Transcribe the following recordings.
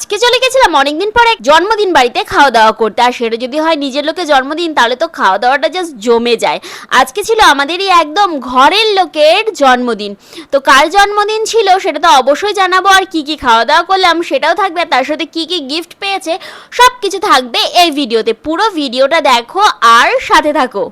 আজকে চলে গেছিলাম অনেকদিন পর জন্মদিন বাড়িতে খাওয়া দাওয়া করতে। আর সেটা যদি হয় নিজের লোকে জন্মদিন, তাহলে তো খাওয়া দাওয়াটা জাস্ট জমে যায়। আজকে ছিল আমাদেরই একদম ঘরের লোকের জন্মদিন। তো কার জন্মদিন ছিল সেটা তো অবশ্যই জানাব। আর কি কি খাওয়া দাওয়া করলাম সেটাও থাকবে। তার সাথে কি কি গিফট পেয়েছে সব কিছু থাকবে এই ভিডিওতে। পুরো ভিডিওটা দেখো আর সাথে থাকো.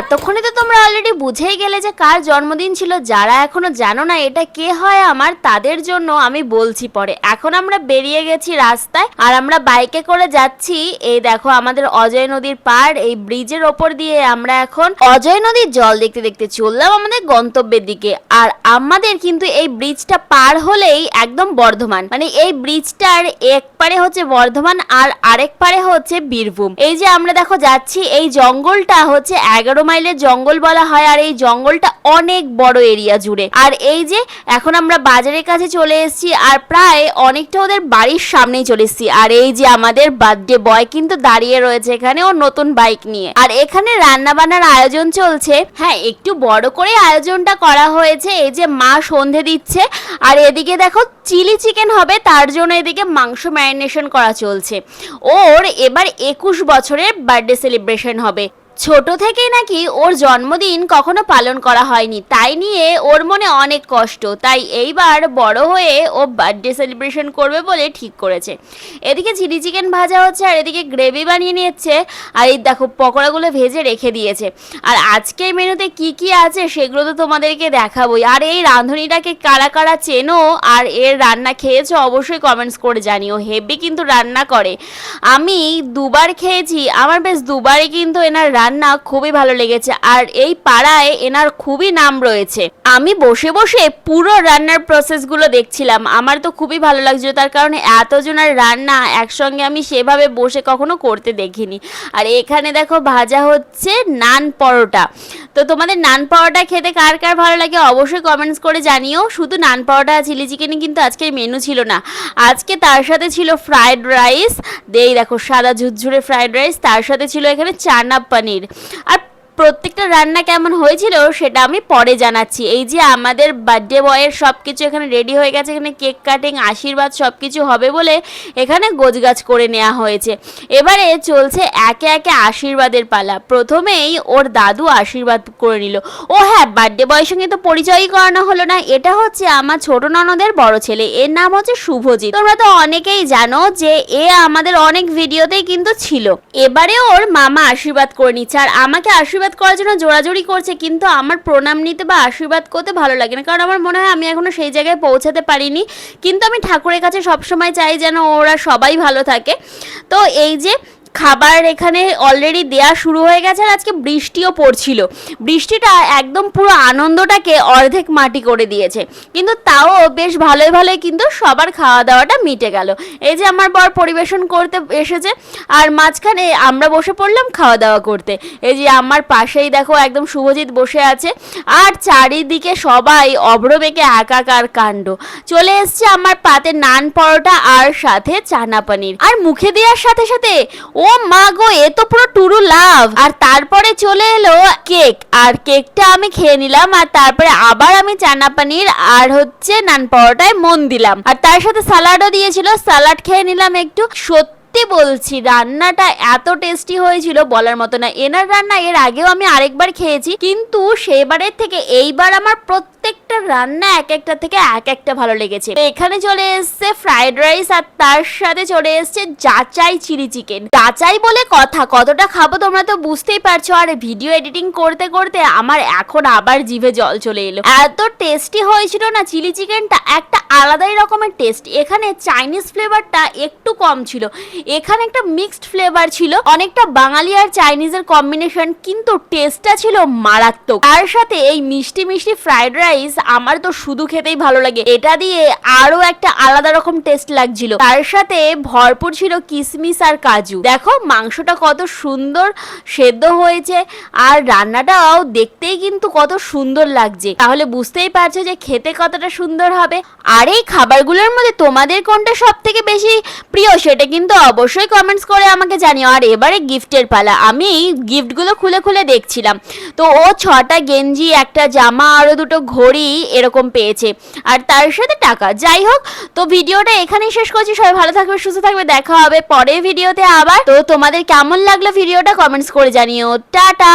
এতক্ষণে তো তোমরা অলরেডি বুঝেই গেলে যে কার জন্মদিন ছিল, যারা এখনও জানো না এটা কে হয় আমার, তাদের জন্য আমি বলছি পরে। এখন আমরা বেরিয়ে গেছি রাস্তায়, আর আমরা বাইকে করে যাচ্ছি। এই দেখো আমাদের অজয় নদীর পার এই ব্রিজের ওপর দিয়ে আমরা এখন অজয় নদীর জল দেখতে দেখতে চললাম আমাদের গন্তব্যের দিকে। আর আমাদের কিন্তু এই ব্রিজটা পার হলেই একদম বর্ধমান। মানে এই ব্রিজটার এক পারে হচ্ছে বর্ধমান আর আরেক পারে হচ্ছে বীরভূম। এই যে আমরা দেখো যাচ্ছি, এই জঙ্গলটা হচ্ছে এগারো মাইলের জঙ্গল বলা হয় আর এই জঙ্গলটা অনেক বড় এরিয়া জুড়ে। আর এই যে এখন আমরা বাজারের কাছে চলে এসেছি আর প্রায় অনেকটা ওদের বাড়ির সামনেই চলে এসেছি। আর এই যে আমাদের বার্থডে বয় কিন্তু দাঁড়িয়ে রয়েছে এখানে ও নতুন বাইক নিয়ে। আর এখানে রান্না বান্নার আয়োজন চলছে। হ্যাঁ একটু বড় করে আয়োজনটা করা হয়েছে। এই যে মা সন্ধে দিচ্ছে। আর এদিকে দেখো, চিলি চিকেন হবে, তার জন্য এদিকে মাংস ম্যারিনেশন করা চলছে। ওর এবার একুশ বছরের বার্থডে সেলিব্রেশন হবে। ছোট থেকেই নাকি ওর জন্মদিন কখনো পালন করা হয়নি, তাই নিয়ে ওর মনে অনেক কষ্ট। তাই এইবার বড় হয়ে ও বার্থডে সেলিব্রেশন করবে বলে ঠিক করেছে। এদিকে চিলি চিকেন ভাজা হচ্ছে আর এদিকে গ্রেভি বানিয়ে নিচ্ছে আর এই দেখো, পকোড়াগুলো ভেজে রেখে দিয়েছে। আর আজকের মেনুতে কি কি আছে সেগুলো তো তোমাদেরকে দেখাবোই। আর এই রাঁধুনিটাকে কারা কারা চেনো আর এর রান্না খেয়েছো অবশ্যই কমেন্টস করে জানিও। হেভি কিন্তু রান্না করে। আমি দুবার খেয়েছি, আমার বেশ দুবারই কিন্তু এনার রান্না খুবই ভালো লেগেছে। আর এই পাড়ায় এনার খুবই নাম রয়েছে। আমি বসে বসে পুরো রান্নার প্রসেসগুলো দেখছিলাম। আমার তো খুবই ভালো লাগছিল। তার কারণে এতজনের রান্না একসঙ্গে আমি সেভাবে বসে কখনো করতে দেখিনি। আর এখানে দেখো ভাজা হচ্ছে নান পরোটা। তো তোমাদের নান পরোটা খেতে কার কার ভালো লাগে অবশ্যই কমেন্টস করে জানিও। শুধু নান পরোটা চিলি চিকেনই কিন্তু আজকের মেনু ছিল না। আজকে তার সাথে ছিল ফ্রায়েড রাইস দেই দেখো সাদা ঝুরঝুরে ফ্রায়েড রাইস তার সাথে ছিল এখানে চানা পনির আর প্রত্যেকটা রান্না কেমন হয়েছিল সেটা আমি পরে জানাচ্ছি। এই যে আমাদের বার্থডে বয়ের সব কিছু এখানে রেডি হয়ে গেছে, এখানে কেক কাটিং আশীর্বাদ সব কিছু হবে বলে এখানে গোছগাছ করে নেওয়া হয়েছে। এবারে চলছে একে একে আশীর্বাদের পালা। প্রথমেই ওর দাদু আশীর্বাদ করে নিল। ও হ্যাঁ বার্থডে বয়ের সঙ্গে তো পরিচয়ই করানো হলো না। এটা হচ্ছে আমার ছোট ননদের বড় ছেলে। এর নাম হচ্ছে শুভজিৎ। তোমরা তো অনেকেই জানো যে এ আমাদের অনেক ভিডিওতেই কিন্তু ছিল। এবারে ওর মামা আশীর্বাদ করে নিচ্ছে। আর আমাকে আশীর্বাদ করার জন্য জোরাজোরি করছে, কিন্তু আমার প্রণাম নিতে বা আশীর্বাদ করতে ভালো লাগে না। কারণ আমার মনে হয় আমি এখনও সেই জায়গায় পৌঁছাতে পারিনি। কিন্তু আমি ঠাকুরের কাছে সবসময় চাই যেন ওরা সবাই ভালো থাকে। তো এই যে খাবার এখানে অলরেডি দেয়া শুরু হয়ে গেছে আর আজকে বৃষ্টিও পড়ছিল। বৃষ্টিটা একদম পুরো আনন্দটাকে অর্ধেক মাটি করে দিয়েছে। কিন্তু তাও বেশ ভালোই ভালোই কিন্তু সবার খাওয়া দাওয়াটা মিটে গেল। এই যে আমার বর পরিবেশন করতে এসেছে আর মাঝখানে আমরা বসে পড়লাম খাওয়া দাওয়া করতে। এই যে আমার পাশেই দেখো একদম শুভজিৎ বসে আছে আর চারিদিকে সবাই অভ্র বেঁকে একাকার কাণ্ড। চলে এসছে আমার পাতে নান পরোটা আর সাথে চানা পানির। আর মুখে দেওয়ার সাথে সাথে ও মা গো, এ তো পুরো টুরু লাভ। আর তারপরে চলে এলো কেক। আর কেকটা আমি খেয়ে নিলাম, আর তারপরে আবার আমি চানা পানির আর হচ্ছে নান পরোটায় মন দিলাম। আর তার সাথে সালাডও দিয়েছিল স্যালাড খেয়ে নিলাম একটু। সত্যি সত্যি বলছি, রান্নাটা এত টেস্টি হয়েছিল বলার মতো না। এনার রান্না এর আগেও আমি আরেকবার খেয়েছি, কিন্তু সেবারের থেকে এইবার আমার প্রত্যেকটা রান্না এক একটা থেকে এক একটা ভালো লেগেছে। এখানে চলে এসছে ফ্রাইড রাইস আর তার সাথে চলে এসছে যাচাই চিলি চিকেন যাচাই বলে কথা, কতটা খাব তোমরা তো বুঝতেই পারছ, আর ভিডিও এডিটিং করতে করতে আমার এখন আবার জিভে জল চলে এলো। এত টেস্টি হয়েছিল না চিলি চিকেনটা একটা আলাদাই রকমের টেস্ট এখানে চাইনিজ ফ্লেভারটা একটু কম ছিল। এখানে একটা মিক্সড ফ্লেভার ছিল, অনেকটা বাঙালি আর চাইনিজের কম্বিনেশন কিন্তু টেস্টটা ছিল মারাত্মক। তার সাথে এই মিষ্টি মিষ্টি ফ্রাইড রাইস আমার তো শুধু খেতেই ভালো লাগে। এটা দিয়ে আরও একটা আলাদা রকম টেস্ট লাগছিল। তার সাথে ভরপুর ছিল কিশমিশ আর কাজু। দেখো, মাংসটা কত সুন্দর সেদ্ধ হয়েছে আর রান্নাটাও দেখতেই কিন্তু কত সুন্দর লাগছে। তাহলে বুঝতেই পারছ যে খেতে কতটা সুন্দর হবে। আর এই খাবারগুলোর মধ্যে তোমাদের কোনটা সব থেকে বেশি প্রিয় সেটা কিন্তু অবশ্যই কমেন্টস করে আমাকে জানিও। আর এবারে গিফটের পালা। আমি গিফটগুলো খুলে খুলে দেখছিলাম। তো ও ছটা গেঞ্জি, একটা জামা আরও দুটো ঘড়ি এরকম পেয়েছে। আর তার সাথে টাকা। যাই হোক, তো ভিডিওটা এখানেই শেষ করছি। সবাই ভালো থাকবে, সুস্থ থাকবে। দেখা হবে পরের ভিডিওতে আবার। তো তোমাদের কেমন লাগল ভিডিওটা কমেন্টস করে জানিও। টাটা!